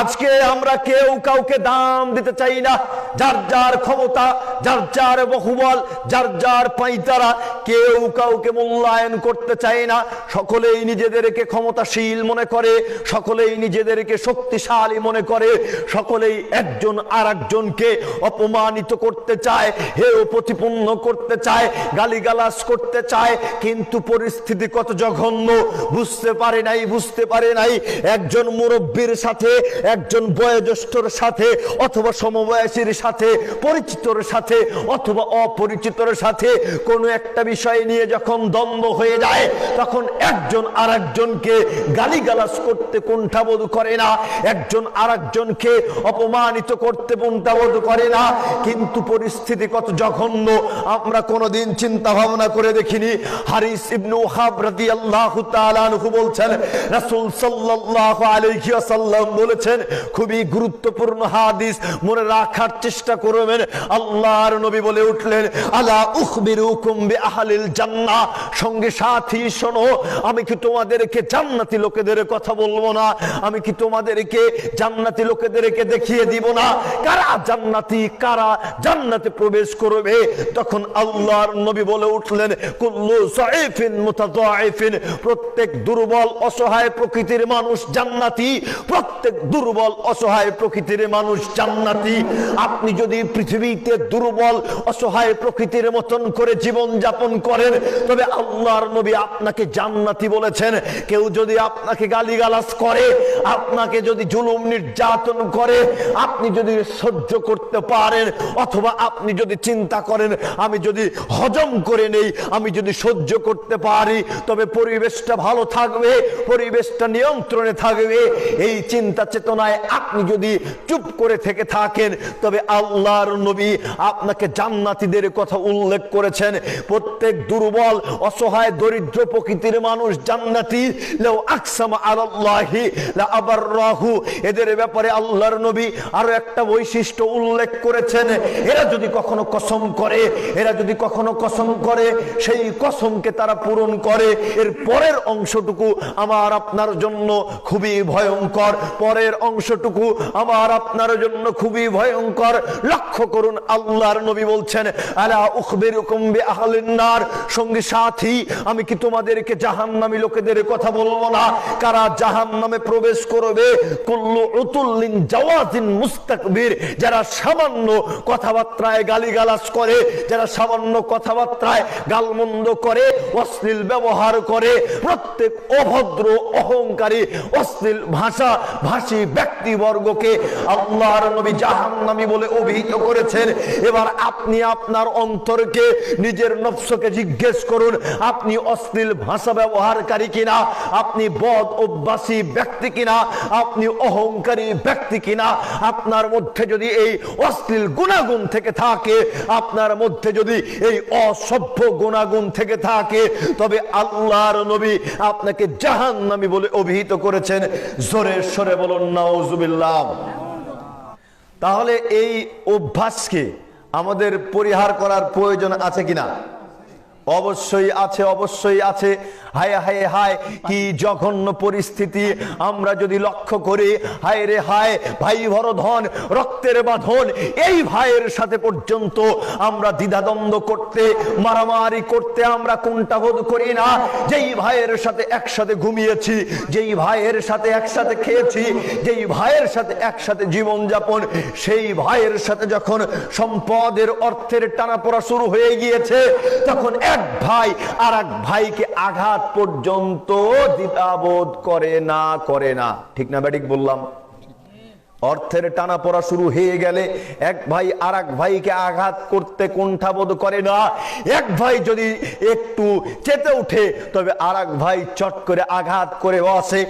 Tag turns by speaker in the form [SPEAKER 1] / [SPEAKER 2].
[SPEAKER 1] আজকে আমরা কেউ কাউকে দাম দিতে চাই না। যার যার ক্ষমতা, যার যার বহুবল, যার যার পাইতারা কেউ কাউকে মূল্যায়ন করতে চায় না। সকলেই নিজেদেরকে ক্ষমতাশীল মনে করে, সকলেই নিজেদেরকে শক্তিশালী মনে করে, সকলেই একজন আর একজনকে অপমানিত করতে চায় হেও প্রতিপন্ন করতে চায়, গালিগালাজ করতে চায়, কিন্তু পরিস্থিতি কত জঘন্য, বুঝতে পারে নাই, বুঝতে পারে নাই। একজন মুরব্বীর সাথে একজন বয়োজ্যেষ্ঠর সাথে অথবা সমবয়সীর সাথে, পরিচিতর সাথে অথবা অপরিচিতর সাথে কোনো একটা বিষয় নিয়ে যখন দ্বন্দ্ব হয়ে যায়, তখন একজন আর একজনকে গালিগালাজ করতে কুণ্ঠাবোধ করে না, একজন আর একজনকে অপমানিত করতে কুণ্ঠাবোধ করে না। কিন্তু পরিস্থিতি কত জঘন্য, আমরা কোনোদিন চিন্তা ভাবনা করে দেখিনি। হারিস ইবনু হাব আল্লাহ তাআলা বলছেন, রাসূল সাল্লাল্লাহু আলাইহি ওয়াসাল্লাম বলেছেন খুবই গুরুত্বপূর্ণ হাদিস। মনে রাখার চেষ্টা করবেন। আল্লাহর নবী বলে উঠলেন, আলা উখবিরুকুম বিআহলিল জান্নাহ। সঙ্গে সাথী, শোনো, আমি কি তোমাদেরকে জান্নাতি লোকেদের কথা বলব না? আমি কি তোমাদেরকে জান্নাতি লোকেদেরকে দেখিয়ে দিব না? কারা জান্নাতি, কারা জান্নাতে প্রবেশ করবে? তখন আল্লাহর নবী বলে উঠলেন, কুল্লু সাইফিন মুতাদাইফিন প্রত্যেক দুর্বল, অসহায় প্রকৃতির মানুষ জান্নাতি। প্রত্যেক দুর্বল, অসহায় প্রকৃতির মানুষ জান্নাতি। আপনি যদি পৃথিবীতে দুর্বল, অসহায় প্রকৃতির মতন করে জীবন যাপন করেন, তবে আল্লাহর নবী আপনাকে জান্নাতি বলেছেন। কেউ যদি আপনাকে গালিগালাজ করে, আপনাকে যদি জুলুম নির্যাতন করে, আপনি যদি সহ্য করতে পারেন, অথবা আপনি যদি চিন্তা করেন, আমি যদি হজম করে নেই, আমি যদি সহ্য করতে পারি, তবে পরিবেশটা ভালো থাকবে, পরিবেশটা নিয়ন্ত্রণে থাকবে। এই চিন্তা চেতনায় আপনি যদি চুপ করে থেকে থাকেন, তবে আল্লাহর নবী আপনাকে জান্নাতীদের কথা উল্লেখ করেছেন। প্রত্যেক দুর্বল, অসহায়, দরিদ্র প্রকৃতির মানুষ জান্নাতি। লাউ আকসামা আলাল্লাহি লা আবাররাহু এদের ব্যাপারে আল্লাহর নবী আরও একটা বৈশিষ্ট্য উল্লেখ করেছেন। এরা যদি কখনো কসম করে, এরা যদি কখনো কসম করে, সেই কসমকে তারা পূরণ করে। এর পরের অংশটুকু আমার আপনার জন্য খুবই ভয়ঙ্কর। পরের অংশটুকু আমার আপনার জন্য খুবই ভয়ঙ্কর। লক্ষ্য করুন, আল্লাহর নবী বলছেন, আলা উখবিরুকুম বিআহলিন নার। সঙ্গে সাথী, আমি কি তোমাদেরকে জাহান্নামী লোকেদের কথা বলব না? কারা জাহান্নামে প্রবেশ করবে? কুল্লু উতুল্লিন জাওয়াজিন মুস্তাকবির। যারা সামান্য কথাবার্তায় গালিগালাজ করে, যারা সামান্য কথাবার্তায় গালমন্দ করে, অশ্লীল ব্যবহার করে, প্রত্যেক অভদ্র, অহংকারী, অশ্লীল ভাষা ভাষী ব্যক্তিবর্গকে আল্লাহর নবী জাহান্নামী বলে অভিহিত করেছেন। এবার আপনি আপনার অন্তরকে, নিজের নফসকে জিজ্ঞেস করুন, আপনি অশ্লীল ভাষা ব্যবহারকারী কিনা? আপনি বদ অভ্যাসী ব্যক্তি কিনা? আপনি অহংকারী ব্যক্তি কিনা? আপনার মধ্যে যদি এই অশ্লীল গুণাগুণ থেকে থাকে, আপনার মধ্যে যদি এই অসভ্য গুণাগুণ থেকে থাকে, তবে আল্লাহর নবী আপনাকে জাহান্নামী বলে অভিহিত করেছেন। জোরে সরে বলুন তাহলে এই অভ্যাসকে আমাদের পরিহার করার প্রয়োজন আছে কিনা? অবশ্যই আছে অবশ্যই আছে। হায় হায় হায়, কি জঘন্য পরিস্থিতি। আমরা যদি লক্ষ্য করি, হায় রে হায়, ভাই ধন, রক্তের বাঁধন, এই ভাইয়ের সাথে পর্যন্ত আমরা দ্বিধাদ্বন্দ্ব করতে, মারামারি করতে আমরা কোনটা বোধ করি না। যেই ভাইয়ের সাথে একসাথে ঘুমিয়েছি, যেই ভাইয়ের সাথে একসাথে খেয়েছি, যেই ভাইয়ের সাথে একসাথে জীবন যাপন, সেই ভাইয়ের সাথে যখন সম্পদের অর্থের টানা পড়া শুরু হয়ে গিয়েছে, তখন এক ভাই আর এক ভাইকে আঘাত পর্যন্ত দ্বিধাবোধ করে না করে না। ঠিক না ব্যাটিক বললাম? অর্থের টানা পড়া শুরু হয়ে গেলে এক ভাই আর এক ভাইকে আঘাত করতে কুণ্ঠাবোধ করে না। এক ভাই যদি একটু চেতে উঠে, তবে আর ভাই চট করে আঘাত করে বসে